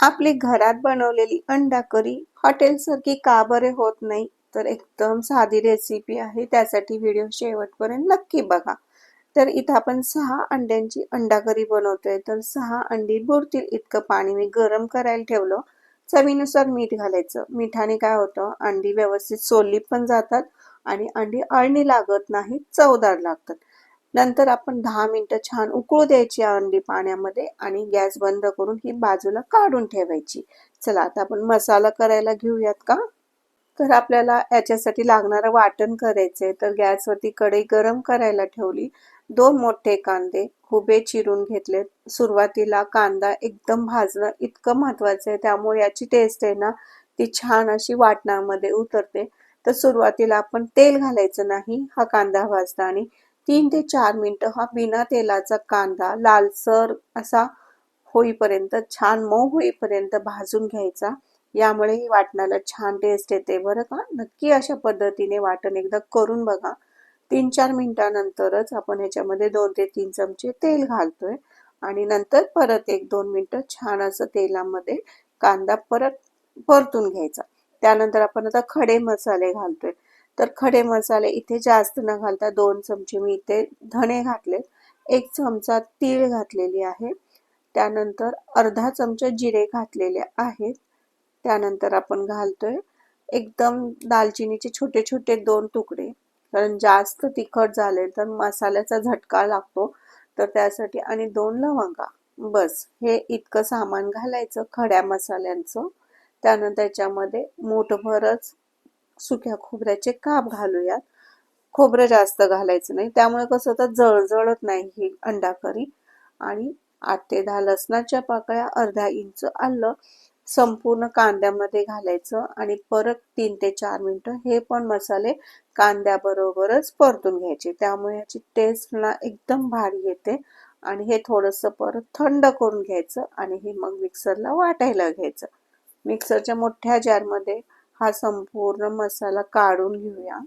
आपली घरात बनवलेली अंडा करी हॉटेलसारखी का बरे होत नाही? तर एकदम साधी रेसिपी आहे. त्यासाठी व्हिडिओ शेवटपर्यंत नक्की बघा. तर इथं आपण सहा अंड्यांची अंडा करी बनवतोय. तर सहा अंडी बुडतील. इतकं पाणी मी गरम करायला ठेवलं. चवीनुसार मीठ घालायचं. मिठाने काय होतं? अंडी व्यवस्थित सोलली पण जातात आणि अंडी अळणी लागत नाही चवदार लागतात. नंतर आपण दहा मिनटं छान उकळू द्यायची अंडी पाण्यामध्ये आणि गॅस बंद करून ही बाजूला काढून ठेवायची. चला आता आपण मसाला करायला घेऊयात का? तर आपल्याला याच्यासाठी लागणारं वाटण करायचंय तर गॅसवरती कढई गरम करायला ठेवली. दोन मोठे कांदे हुबे चिरून घेतले सुरुवातीला कांदा एकदम भाजणं इतकं महत्वाचं आहे. त्यामुळे याची टेस्ट आहे ना ती छान अशी वाटणामध्ये उतरते. तर सुरुवातीला आपण तेल घालायचं नाही. हा कांदा भाजता आणि तीन ते चार मिनटं हा बिना तेलाचा कांदा लालसर असा होईपर्यंत छान मऊ होईपर्यंत भाजून घ्यायचा. यामुळे वाटणाला छान टेस्ट येते. बरं का? नक्की अशा पद्धतीने वाटण एकदा करून बघा. तीन चार मिनिटानंतरच आपण ह्याच्यामध्ये दोन ते तीन चमचे तेल घालतोय. आणि नंतर परत एक दोन मिनटं छान असं तेलामध्ये कांदा परत परतून घ्यायचा. त्यानंतर आपण आता खडे मसाले घालतोय. तर खडे मसाले इथे जास्त न घालता दोन चमचे मी इथे धणे घातले एक चमचा तीळ घातलेली आहे. त्यानंतर अर्धा चमचा जिरे घातलेले आहेत. त्यानंतर आपण घालतोय एकदम दालचिनीचे छोटे छोटे दोन तुकडे. कारण जास्त तिखट झाले तर मसाल्याचा झटका लागतो. तर त्यासाठी आणि दोन लवंगा. बस हे इतकं सामान घालायचं खड्या मसाल्यांचं. त्यानंतर त्याच्यामध्ये मोठभरच सुक्या खोबऱ्याचे काप घालूयात. खोबरं जास्त घालायचं नाही. त्यामुळे कसं होतं जळजळत नाही ही अंडा करी आणि आठ ते दहा लसणाच्या पाकळ्या अर्धा इंच आलं संपूर्ण कांद्यामध्ये घालायचं. आणि परत तीन ते चार मिनिटं हे पण मसाले कांद्याबरोबरच परतून घ्यायचे. त्यामुळे याची टेस्ट ना एकदम भारी येते. आणि हे थोडंसं परत थंड करून घ्यायचं. आणि हे मग मिक्सरला वाटायला घ्यायचं. मिक्सरच्या मोठ्या जारमध्ये हा संपूर्ण मसाला काढून घेऊया.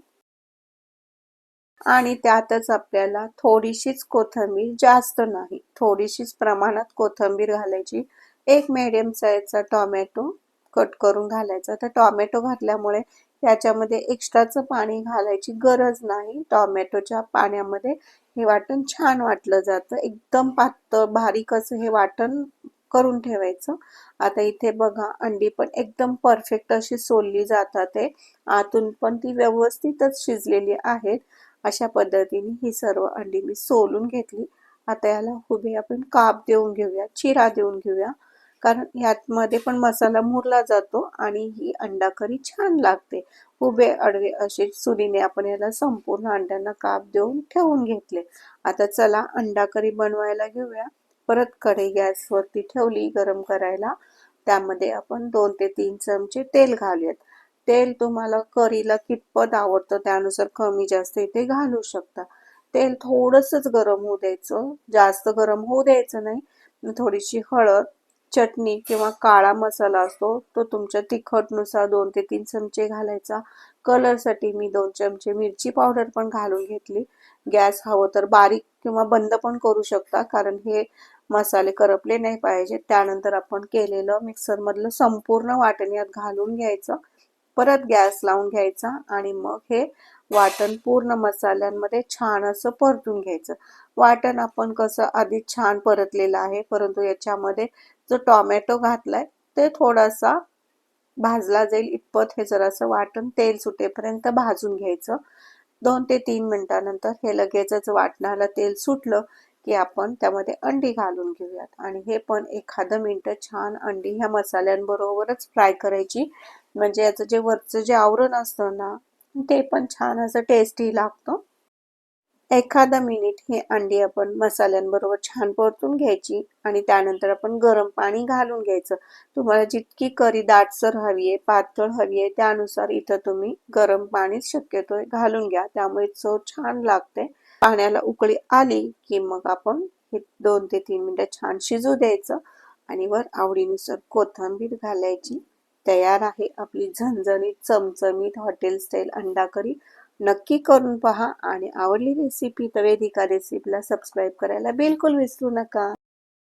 आणि त्यातच आपल्याला थोडीशीच कोथंबीर जास्त नाही थोडीशीच प्रमाणात कोथंबीर घालायची. एक मिडियम साईजचा टॉमॅटो कट करून घालायचा. तर टॉमॅटो घातल्यामुळे याच्यामध्ये एक्स्ट्राचं पाणी घालायची गरज नाही. टॉमॅटोच्या पाण्यामध्ये हे वाटण छान वाटलं जातं. एकदम पातळ बारीक असं हे वाटण करून ठेवायचं. आता इथे बघा अंडी पण एकदम परफेक्ट अशी सोलली जातात आहे आतून पण ती व्यवस्थितच शिजलेली आहेत. अशा पद्धतीने ही सर्व अंडी मी सोलून घेतली. आता याला उभे आपण काप देऊन घेऊया चिरा देऊन घेऊया. कारण ह्यातमध्ये पण मसाला मुरला जातो आणि ही अंडा करी छान लागते. उभे अडवे असे सुरीने आपण याला संपूर्ण अंड्यांना काप देऊन ठेवून घेतले. आता चला अंडा करी बनवायला घेऊया. परत कढई गॅसवरती ठेवली गरम करायला. त्यामध्ये आपण दोन ते तीन चमचे तेल घालूयात. तेल तुम्हाला करीला कितपत आवडतं त्यानुसार कमी जास्त इथे घालू शकता. तेल थोडंसंच गरम होऊ द्यायचं. जास्त गरम होऊ द्यायचं नाही. थोडीशी हळद चटणी किंवा काळा मसाला असतो तो तुमच्या तिखटनुसार दोन ते तीन चमचे घालायचा. कलरसाठी मी दोन चमचे मिरची पावडर पण घालून घेतली. गॅस हवं तर बारीक किंवा बंद पण करू शकता कारण हे मसाले करपले नाही पाहिजे. त्यानंतर आपण केलेलं मिक्सरमधलं संपूर्ण वाटण यात घालून घ्यायचं. परत गॅस लावून घ्यायचा आणि मग हे वाटण पूर्ण मसाल्यांमध्ये छान असं परतून घ्यायचं. वाटण आपण कसं आधी छान परतलेलं आहे परंतु याच्यामध्ये जो टॉमॅटो घातलाय ते थोडासा भाजला जाईल इतपत हे जरासं वाटण तेल सुटेपर्यंत भाजून घ्यायचं. दोन ते तीन मिनिटानंतर हे लगेचच वाटणाला तेल सुटलं की आपण त्यामध्ये अंडी घालून घेऊयात. आणि हे पण एखादं मिनटं छान अंडी ह्या मसाल्यांबरोबरच फ्राय करायची. म्हणजे याचं जे वरचं जे आवरण असतं ना ते पण छान असं टेस्टी लागतं. एखादा मिनिट हे अंडी आपण मसाल्यांबरोबर छान परतून घ्यायची आणि त्यानंतर आपण गरम पाणी घालून घ्यायचं. तुम्हाला जितकी करी दाटसर हवी आहे पातळ हवी आहे त्यानुसार इथं तुम्ही गरम पाणीच शक्यतो घालून घ्या. त्यामुळे चव छान लागते. पाण्याला उकळी आली की मग आपण हे दोन ते तीन मिनिटं छान शिजू द्यायचं आणि वर आवडीनुसार कोथिंबीर घालायची. तयार आहे आपली झणझणीत चमचमीत हॉटेल स्टाईल अंडा करी नक्की करून पहा आणि आवडली रेसिपी तर वेदिका रेसिपीला सबस्क्राईब करायला बिलकुल विसरू नका.